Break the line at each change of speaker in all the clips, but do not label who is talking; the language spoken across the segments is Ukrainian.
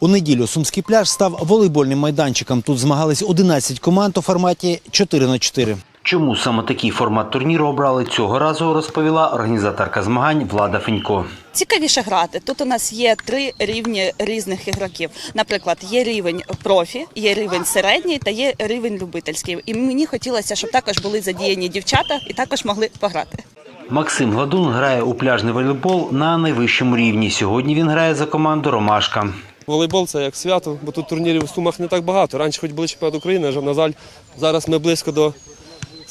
У неділю Сумський пляж став волейбольним майданчиком. Тут змагались 11 команд у форматі 4 на 4 Чому саме такий формат турніру обрали цього разу, розповіла організаторка змагань Влада Фенько.
Цікавіше грати. Тут у нас є три рівні різних ігроків. Наприклад, є рівень профі, є рівень середній та є рівень любительський. І мені хотілося, щоб також були задіяні дівчата і також могли пограти.
Максим Гладун грає у пляжний волейбол на найвищому рівні. Сьогодні він грає за команду Ромашка.
Волейбол це як свято, бо тут турнірів у Сумах не так багато. Раніше хоч були чемпіонат України, а на жаль, зараз ми близько до,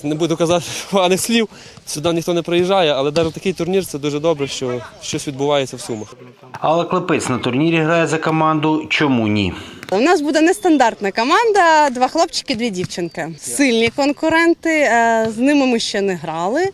не буду казати поганих слів, сюди ніхто не приїжджає, але навіть такий турнір це дуже добре, що щось відбувається в Сумах.
Але Клепець на турнірі грає за команду Чому ні?
У нас буде нестандартна команда: два хлопчики, дві дівчинки. Сильні конкуренти. е, З ними ми ще не грали,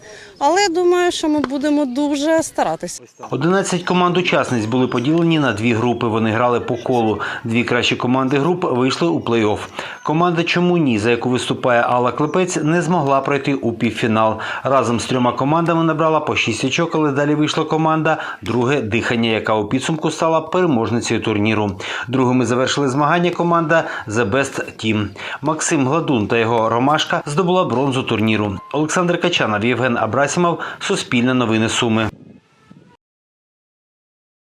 але думаю, що ми будемо дуже старатися.
11 команд учасниць були поділені на дві групи. Вони грали по колу. Дві кращі команди груп вийшли у плей-офф. Команда Чому ні, за яку виступає Алла Клепець, не змогла пройти у півфінал. Разом з трьома командами набрала по 6 очок, але далі вийшла команда Друге дихання, яка у підсумку стала переможницею турніру. Другими завершили змагання команда The Best Team. Максим Гладун та його Ромашка здобула бронзу турніру. Олександр Качанов, Євген Абрасімов, Суспільне новини Суми.